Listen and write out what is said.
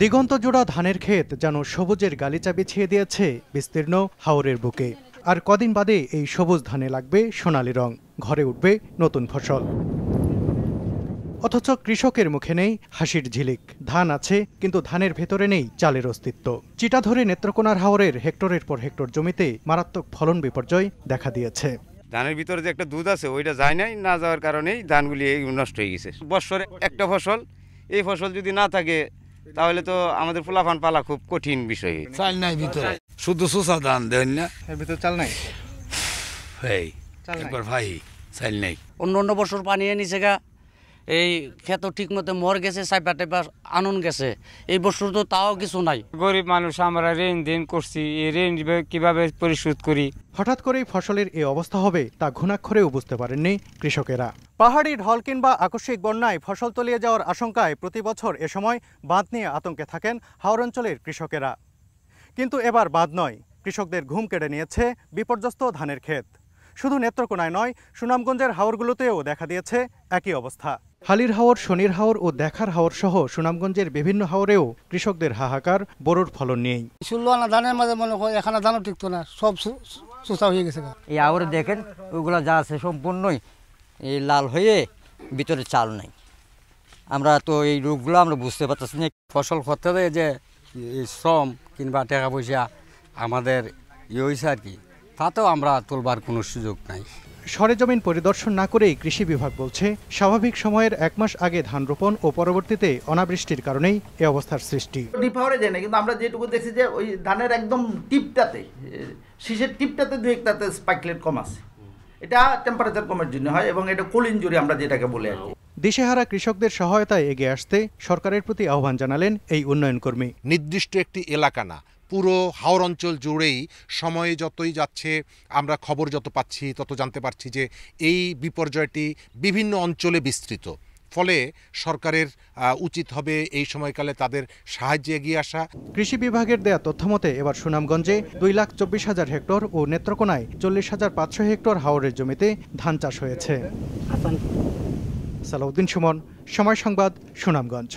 দিগন্ত জোড়া ধানের ক্ষেত যেন সবুজের গালিচা বিছিয়ে দিয়েছে, বিস্তীর্ণ হাওরের বুকে। আর কদিন বাদে এই সবুজ ধানে লাগবে সোনালি রং। ঘরে উঠবে নতুন ফসল। অথচ কৃষকের মুখে নেই হাসির ঝিলিক। ধান আছে, কিন্তু ধানের ভেতরে নেই চালের অস্তিত্ব। চিটা ধরে নেত্রকোনার হাওরের হেক্টরের পর হেক্টর জমিতে মারাত্মক ফলন বিপর্যয় দেখা দিয়েছে। ধানের ভিতরে যে একটা দুধ আছে, ওইটা যায় নাই, না যাওয়ার কারণেই ধানগুলি নষ্ট হয়ে গেছে। বৎসরে একটা ফসল, এই ফসল যদি না থাকে তাহলে তো আমাদের পোলাফান পালা খুব কঠিন বিষয় চাল নাই ভিতরে। শুধু সুসা ধান দেন না। এর ভিতরে চাল নাই? ভাই একবার ভাই চাল নাই। অন্য অন্য বছর পানি এনেছে গা। এই ক্ষেত ঠিক মতো মর গেছে সাইপা টাইপা আনন গেছে। এই বছর তো তাও কিছু নাই। গরিব মানুষ আমরা ঋণ দিন করছি এই ঋণ কীভাবে পরিশোধ করি? হঠাৎ করেই ফসলের এই অবস্থা হবে তা ঘুণাক্ষরেও বুঝতে পারেননি কৃষকেরা। পাহাড়ি ঢল কিংবা আকস্মিক বন্যায় ফসল তলিয়ে যাওয়ার আশঙ্কায় প্রতি বছর এ সময় বাঁধ নিয়ে আতঙ্কে থাকেন হাওর অঞ্চলের কৃষকেরা। কিন্তু এবার বাঁধ নয় কৃষকদের ঘুম কেড়ে নিয়েছে বিপর্যস্ত ধানের ক্ষেত। শুধু নেত্রকোনায় নয় সুনামগঞ্জের হাওরগুলোতেও দেখা দিয়েছে একই অবস্থা। হালির হাওর শনির হাওর ও দেখার হাওর সহ সুনামগঞ্জের বিভিন্ন হাওরেও কৃষকদের হাহাকার বোরোর ফলন নেই ষোলো আনা ধানের মাঝে মনে হয় এখানে ধানও টিকতো না সব সুস্থা হয়ে গেছে এই আওরে দেখেন ওইগুলো যা আছে সম্পূর্ণই এই লাল হয়ে ভিতরে চাল নাই। আমরা তো এই রোগগুলো আমরা বুঝতে পারতেছি না। ফসল করতে যে শ্রম কিংবা টাকা পয়সা আমাদের ইয়ে হয়েছে আর কি। তাতেও আমরা তোলবার কোনো সুযোগ নাই। সরেজমিন পরিদর্শন না করেই কৃষি বিভাগ বলছে স্বাভাবিক সময়ের এক মাস আগে ধান রোপণ ও পরবর্তীতে অনাবৃষ্টির কারণেই এ অবস্থার সৃষ্টি। হাওড়ে যায় না কিন্তু আমরা যেটুকু দেখছি যে ওই ধানের একদম টিপটাতে শীষের টিপটাতে দু একটাতে স্পাইকলেট কম আছে। এটা টেম্পারেচার কমের জন্য হয় এবং এটা কোল ইঞ্জুরি আমরা যেটাকে বলে আর দিশেহারা কৃষকদের সহায়তায় এগিয়ে আসতে সরকারের প্রতি আহ্বান জানালেন এই উন্নয়ন কর্মী নির্দিষ্ট একটি এলাকা না পুরো হাওর অঞ্চল জুড়েই সময়ে যতই যাচ্ছে আমরা খবর যত পাচ্ছি তত জানতে পারছি যে এই বিপর্যয়টি বিভিন্ন অঞ্চলে বিস্তৃত। ফলে সরকারের উচিত হবে এই সময়কালে তাদের সাহায্যে এগিয়ে আসা। কৃষি বিভাগের দেয়া তথ্যমতে এবার সুনামগঞ্জে দুই লাখ চব্বিশ হাজার হেক্টর ও নেত্রকোনায় চল্লিশ হাজার পাঁচশো হেক্টর হাওরের জমিতে ধান চাষ হয়েছে। সালাউদ্দিন সুমন সময় সংবাদ সুনামগঞ্জ।